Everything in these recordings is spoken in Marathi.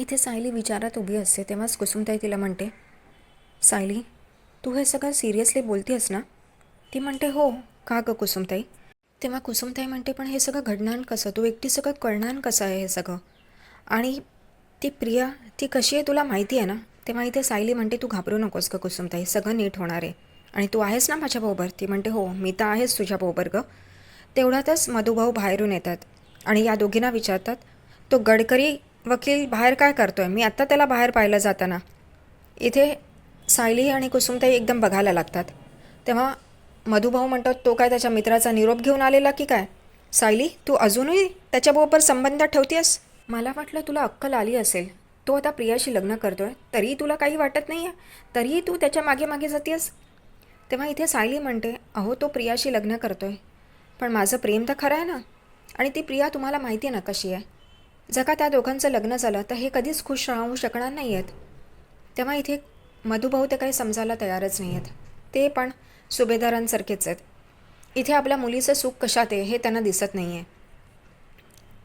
इथे सायली विचारात उभी असते तेव्हाच कुसुमताई तिला म्हणते सायली तू हे सगळं सिरियसली बोलतेस ना? ती म्हणते हो. का गं कुसुमताई? तेव्हा कुसुमताई म्हणते पण हे सगळं घडणार कसं? तू एकटी सगळं कळणार कसं आहे हे सगळं? आणि ती प्रिया ती कशी आहे तुला माहिती आहे ना? तेव्हा इथे सायली म्हणते तू घाबरू नकोस गं कुसुमताई सगळं नीट होणार आहे. आणि तू आहेस ना माझ्याबरोबर ती म्हणते हो मी तर आहेच तुझ्याबरोबर गं. तेवढ्यातच मधुभाऊ बाहेरून येतात आणि या दोघींना विचारतात तो गडकरी वकील बाहेर काय करतोय? मी आत्ता त्याला बाहेर पाहिलं जाताना. इथे सायली आणि कुसुमताई एकदम बघायला लागतात. तेव्हा मधुभाऊ म्हणतात तो काय त्याच्या मित्राचा निरोप घेऊन आलेला की काय? सायली तू अजूनही त्याच्याबरोबर संबंध ठेवतेस मला वाटलं तुला अक्कल आली असेल. तो आता प्रियाशी लग्न करतोय. तरीही तुला काही वाटत नाही आहे तरीही तू त्याच्यामागे मागे जातेस तेव्हा इथे सायली म्हणते अहो तो प्रियाशी लग्न करतोय. पण माझं प्रेम तर खरं आहे ना? आणि ती प्रिया तुम्हाला माहिती आहे ना कशी आहे? जर का त्या दोघांचं लग्न झालं तर हे कधीच खुश राहू शकणार नाही आहेत तेव्हा इथे मधुभाऊ ते काही समजायला तयारच नाही आहेत ते पण सुभेदारांसारखेच आहेत. इथे आपल्या मुलीचं सुख कशात आहे हे त्यांना दिसत नाही आहे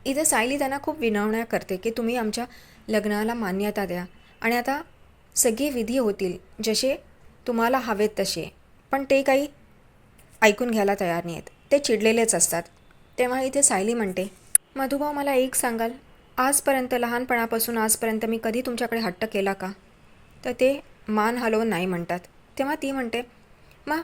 इथे सायली त्यांना खूप विनवण्या करते की तुम्ही आमच्या लग्नाला मान्यता द्या. आणि आता सगळे विधी होतील जसे तुम्हाला हवेत तसे. पण ते काही ऐकून घ्यायला तयार नाही आहेत ते चिडलेलेच असतात. तेव्हा इथे सायली म्हणते मधुभाऊ मला एक सांगाल? आजपर्यंत लहानपणापासून आजपर्यंत मी कधी तुमच्याकडे हट्ट केला का? तर ते मान हलवून नाही म्हणतात. तेव्हा ती म्हणते मग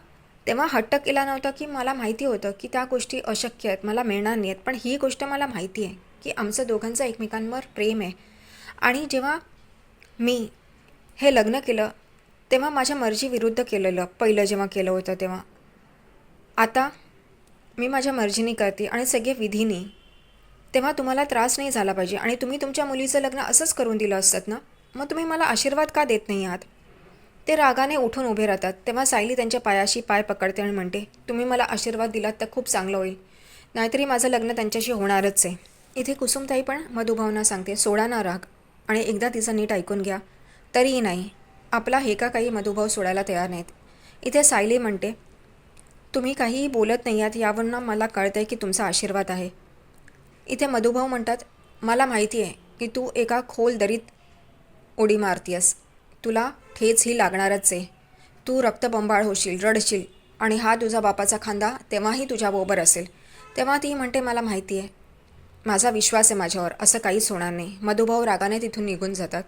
तेव्हा हट्ट केला नव्हता की मला माहिती होतं की त्या गोष्टी अशक्य आहेत मला मिळणार नाही आहेत पण ही गोष्ट मला माहिती आहे की आमचं दोघांचं एकमेकांवर प्रेम आहे. आणि जेव्हा मी हे लग्न केलं तेव्हा माझ्या मर्जीविरुद्ध केलेलं पहिलं जेव्हा केलं होतं तेव्हा. आता मी माझ्या मर्जीने करते आणि सगळे विधीने तेव्हा तुम्हाला त्रास नाही झाला पाहिजे. आणि तुम्ही तुमच्या मुलीचं लग्न असंच करून दिलं असतात ना? मग तुम्ही मला आशीर्वाद का देत नाही आहात? ते रागाने उठून उभे राहतात. तेव्हा सायली त्यांच्या पायाशी पाय पकडते आणि म्हणते तुम्ही मला आशीर्वाद दिलात तर खूप चांगलं होईल. नाहीतरी माझं लग्न त्यांच्याशी होणारच आहे. इथे कुसुमताई पण मधुभावना सांगते. सोडा ना राग. आणि एकदा तिचं नीट ऐकून घ्या. तरीही नाही. आपला हे का काही मधुभाव सोडायला तयार नाहीत. इथे सायली म्हणते तुम्ही काहीही बोलत नाही आहात. यावरून मला कळतं आहे की तुमचा आशीर्वाद आहे. इथे मधुभाऊ म्हणतात मला माहिती आहे की तू एका खोल दरीत उडी मारतीयस. तुला ठेच ही लागणारच आहे. तू रक्तबंबाळ होशील रडशील आणि हा तुझा बापाचा खांदा तेव्हाही तुझ्याबरोबर असेल. तेव्हा ती म्हणते मला माहिती आहे. माझा विश्वास आहे माझ्यावर. असं काहीच होणार नाही. मधुभाऊ रागाने तिथून निघून जातात.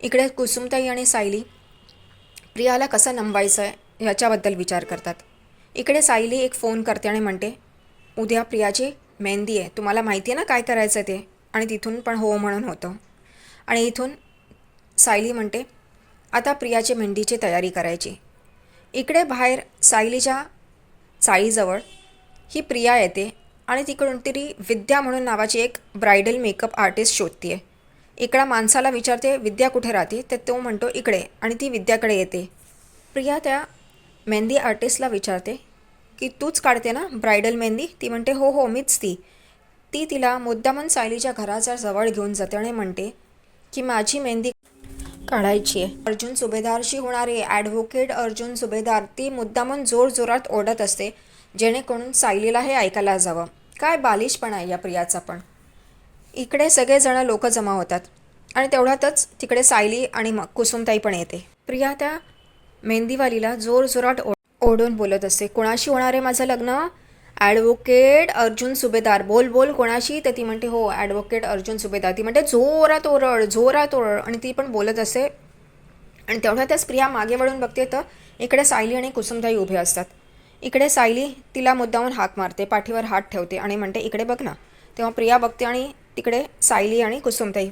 इकडे कुसुमताई आणि सायली प्रियाला कसं नमवायचं आहे याच्याबद्दल विचार करतात. इकडे सायली एक फोन करते आणि म्हणते उद्या प्रियाची मेहंदी आहे. तुम्हाला माहिती आहे ना काय करायचं ते? आणि तिथून पण हो म्हणून होतं. आणि इथून सायली म्हणते आता प्रियाची मेहंदीची तयारी करायची. इकडे बाहेर सायलीच्या चाळीजवळ ही प्रिया येते आणि तिकडून तरी विद्या म्हणून नावाची एक ब्रायडल मेकअप आर्टिस्ट शोधते आहे इकडं माणसाला विचारते विद्या कुठे राहते? तर तो म्हणतो इकडे. आणि ती विद्याकडे येते. प्रिया त्या मेहंदी आर्टिस्टला विचारते की तूच काढते ना ब्रायडल मेहंदी? ती म्हणते हो हो मीच ती. ती तिला मुद्दामन सायलीच्या घराच्या जवळ घेऊन जाते आणि म्हणते की माझी मेहंदी काढायची आहे. अर्जुन सुभेदारशी होणारे ॲडव्होकेट अर्जुन सुभेदार ती मुद्दामन जोरजोरात ओढत असते जेणेकरून सायलीला हे ऐकायला जावं. काय बालिशपणा आहे या प्रियाचा पण. इकडे सगळेजण लोक जमा होतात आणि तेवढ्यातच तिकडे सायली आणि मग कुसुमताई पण येते. प्रिया त्या मेहंदीवालीला जोरजोरात ओढ ओढून बोलत असते. कोणाशी होणार आहे माझं लग्न? ॲडव्होकेट अर्जुन सुभेदार. बोल बोल कोणाशी? तर ती म्हणते हो ॲडव्होकेट अर्जुन सुभेदार. ती म्हणते जोरात ओरड जोरात ओरड. आणि ती पण बोलत असते. आणि तेवढ्या त्या प्रिया मागे वळून बघते तर इकडे सायली आणि कुसुमताई उभे असतात. इकडे सायली तिला मुद्दाहून हाक मारते पाठीवर हात ठेवते आणि म्हणते इकडे बघ ना. तेव्हा प्रिया बघते आणि तिकडे सायली आणि कुसुमताई.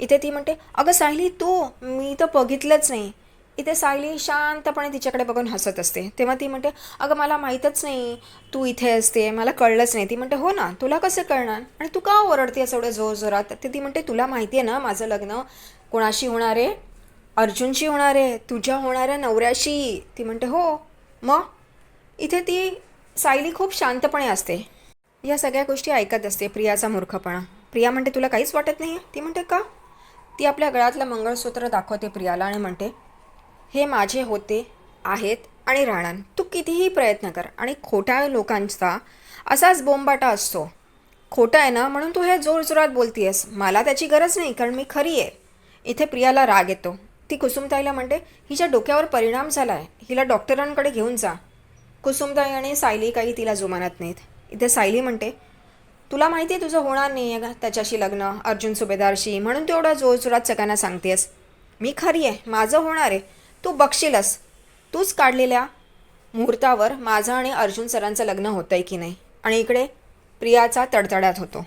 इथे ती म्हणते अगं सायली तू मी तर बघितलंच नाही. इथे सायली शांतपणे तिच्याकडे बघून हसत असते. तेव्हा ती म्हणते अगं मला माहीतच नाही तू इथे असते मला कळलंच नाही. ती म्हणते हो ना तुला कसं कळणार? आणि तू का ओरडते असं एवढं जोर जोरात ते ती म्हणते तुला माहिती आहे ना माझं लग्न कोणाशी होणार आहे? अर्जुनशी होणार आहे? तुझ्या होणाऱ्या नवऱ्याशी? ती म्हणते हो. मग? इथे ती सायली खूप शांतपणे असते. या सगळ्या गोष्टी ऐकत असते प्रियाचा मूर्खपणा. प्रिया म्हणते तुला काहीच वाटत नाही? ती म्हणते का? ती आपल्या गळ्यातलं मंगळसूत्र दाखवते प्रियाला आणि म्हणते हे माझे होते आहेत आणि राहणार. तू कितीही प्रयत्न कर आणि खोट्या लोकांचा असाच बोंबाटा असतो. खोटं आहे ना म्हणून तू हे जोरजोरात बोलतीयस. मला त्याची गरज नाही कारण मी खरी आहे. इथे प्रियाला राग येतो. ती कुसुमताईला म्हणते हिच्या डोक्यावर परिणाम झाला आहे हिला डॉक्टरांकडे घेऊन जा. कुसुमताई आणि सायली काही तिला जुमानत नाहीत. इथे सायली म्हणते तुला माहिती आहे तुझं होणार नाही आहे का? त्याच्याशी लग्न अर्जुन सुभेदारशी म्हणून तू एवढा जोरजोरात सगळ्यांना सांगतेस मी खरी आहे माझं होणार आहे. तू बघशीलच. तूच काढलेल्या मुहूर्तावर माझं आणि अर्जुन सरांचं लग्न होतं आहे की नाही? आणि इकडे प्रियाचा तडतड्यात होतो.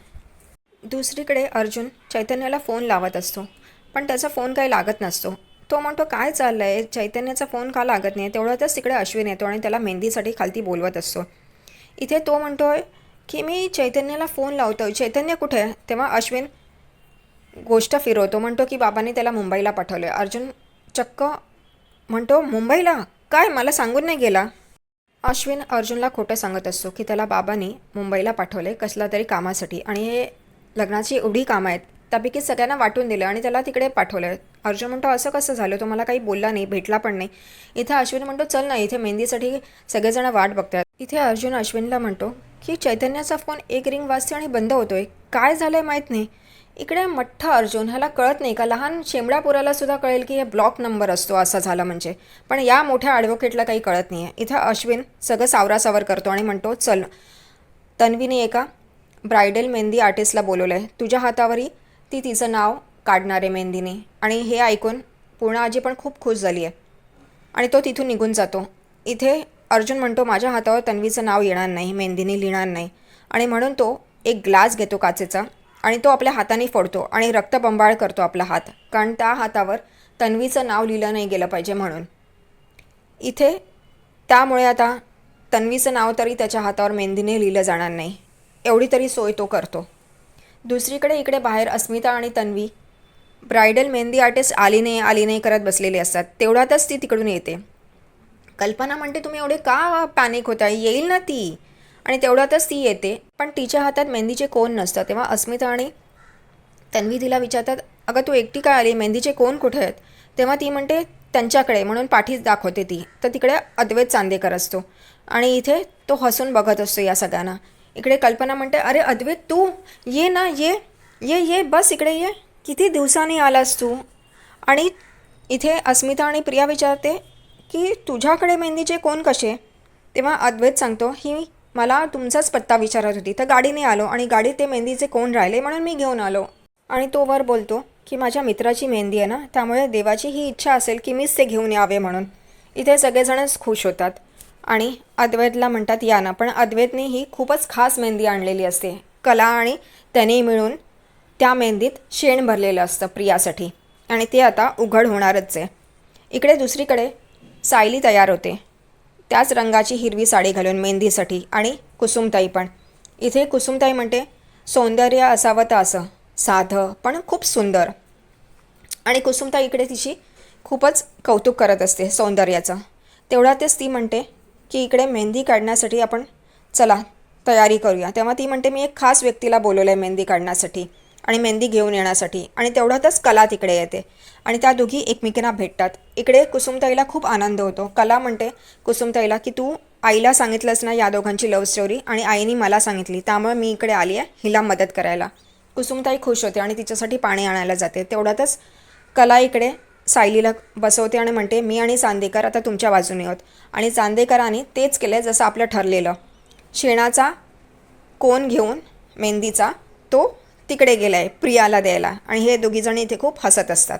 दुसरीकडे अर्जुन चैतन्याला फोन लावत असतो. पण त्याचा फोन काही लागत नसतो. तो म्हणतो काय चाललं आहे चैतन्याचा फोन का लागत नाही? तेवढ्यातच तिकडे अश्विन येतो आणि त्याला मेहंदीसाठी खालती बोलवत असतो. इथे तो म्हणतो आहे की मी चैतन्याला फोन लावतो चैतन्य कुठे आहे? तेव्हा अश्विन गोष्ट फिरवतो. म्हणतो की बाबांनी त्याला मुंबईला पाठवलं आहे अर्जुन चक्क म्हणतो मुंबईला? काय? मला सांगून नाही गेला. अश्विन अर्जुनला खोटं सांगत असतो की त्याला बाबांनी मुंबईला पाठवले कसला तरी कामासाठी आणि हे लग्नाची एवढी कामं आहेत. त्यापैकी सगळ्यांना वाटून दिलं आणि त्याला तिकडे पाठवलं अर्जुन म्हणतो असं कसं झालं? तो मला काही बोलला नाही भेटला पण नाही. इथे अश्विन म्हणतो चल ना इथे मेहंदीसाठी सगळेजण वाट बघतात. इथे अर्जुन अश्विनला म्हणतो की चैतन्याचा फोन एक रिंग वाजते आणि बंद होतोय. काय झालंय माहीत नाही. इकडे मठ्ठा अर्जुन ह्याला कळत नाही का? लहान शेंबड्या पोराला सुद्धा कळेल की हे ब्लॉक नंबर असतो असा झाला म्हणजे. पण या मोठ्या ॲडव्होकेटला काही कळत नाही आहे इथं अश्विन सगळं सावरासावर करतो आणि म्हणतो चल तन्वीने एका ब्रायडल मेहंदी आर्टिस्टला बोलवलं आहे तुझ्या हातावरही ती तिचं नाव काढणार आहे मेहंदीने. आणि हे ऐकून पूर्णा आजी पण खूप खुश झाली आहे आणि तो तिथून निघून जातो. इथे अर्जुन म्हणतो माझ्या हातावर तन्वीचं नाव येणार नाही मेहंदीने लिहिणार नाही. आणि म्हणून तो एक ग्लास घेतो काचेचा. आणि तो आपल्या हाताने फोडतो आणि रक्तबंबाळ करतो आपला हात. कारण त्या हातावर तन्वीचं नाव लिहिलं नाही गेलं पाहिजे म्हणून. इथे त्यामुळे आता तन्वीचं नाव तरी त्याच्या हातावर मेहंदीने लिहिलं जाणार नाही. एवढी तरी सोय तो करतो. दुसरीकडे इकडे बाहेर अस्मिता आणि तन्वी ब्रायडल मेहंदी आर्टिस्ट आली नाही आली नाही करत बसलेले असतात. तेवढ्यातच ती तिकडून येते. कल्पना म्हणते तुम्ही एवढे का पॅनिक होता येईल ना ती. आणि तेवढ्यातच ती येते. पण तिच्या हातात मेहंदीचे कोण नसतं. तेव्हा अस्मिता आणि तन्वी तिला विचारतात अगं तू एकटी काय आली? मेहंदीचे कोण कुठे आहेत? तेव्हा ती म्हणते त्यांच्याकडे. म्हणून पाठीच दाखवते ती. तर तिकडे अद्वैत चांदेकर असतो. आणि इथे तो हसून बघत असतो या सगळ्यांना. इकडे कल्पना म्हणते अरे अद्वैत तू ये ना ये ये ये बस इकडे ये. किती दिवसांनी आलास तू? आणि इथे अस्मिता आणि प्रिया विचारते की तुझ्याकडे मेहंदीचे कोण कसे? तेव्हा अद्वैत सांगतो ही मला तुमचाच पत्ता विचारत होती. तर गाडीने आलो आणि गाडीत ते मेहंदीचे कोण राहिले म्हणून मी घेऊन आलो. आणि तो वर बोलतो की माझ्या मित्राची मेहंदी आहे ना त्यामुळे देवाची ही इच्छा असेल की मीच ते घेऊन यावे म्हणून. इथे सगळेजणच खुश होतात. आणि अद्वैतला म्हणतात या ना पण अद्वैतने ही खूपच खास मेहंदी आणलेली असते. कला आणि त्याने मिळून त्या मेहंदीत शेण भरलेलं असतं प्रियासाठी. आणि ते आता उघड होणारच आहे. इकडे दुसरीकडे सायली तयार होते. त्याच रंगाची हिरवी साडी घालून मेहंदीसाठी आणि कुसुमताई पण. इथे कुसुमताई म्हणते सौंदर्य असावं तर असं साधं पण खूप सुंदर. आणि कुसुमताई इकडे तिची खूपच कौतुक करत असते सौंदर्याचं. तेवढ्यातच ती म्हणते की इकडे मेहंदी काढण्यासाठी आपण चला तयारी करूया. तेव्हा ती म्हणते मी एक खास व्यक्तीला बोलवलं आहे मेहंदी काढण्यासाठी. आणि मेहंदी घेऊन येण्यासाठी. आणि तेवढ्यातच कला तिकडे येते. आणि त्या दोघी एकमेकींना भेटतात. इकडे कुसुमताईला खूप आनंद होतो. कला म्हणते कुसुमताईला की तू आईला सांगितलंस ना या दोघांची लव्ह स्टोरी आणि आईने मला सांगितली. त्यामुळे मी इकडे आली आहे हिला मदत करायला. कुसुमताई खुश होते आणि तिच्यासाठी पाणी आणायला जाते. तेवढ्यातच कला इकडे सायलीला बसवते आणि म्हणते मी आणि चांदेकर आता तुमच्या बाजूने आहोत. आणि चांदेकरांनी तेच केलं जसं आपलं ठरलेलं. शेणाचा कोण घेऊन मेहंदीचा तो तिकडे गेला आहे प्रियाला द्यायला. आणि हे दोघीजणी इथे खूप हसत असतात.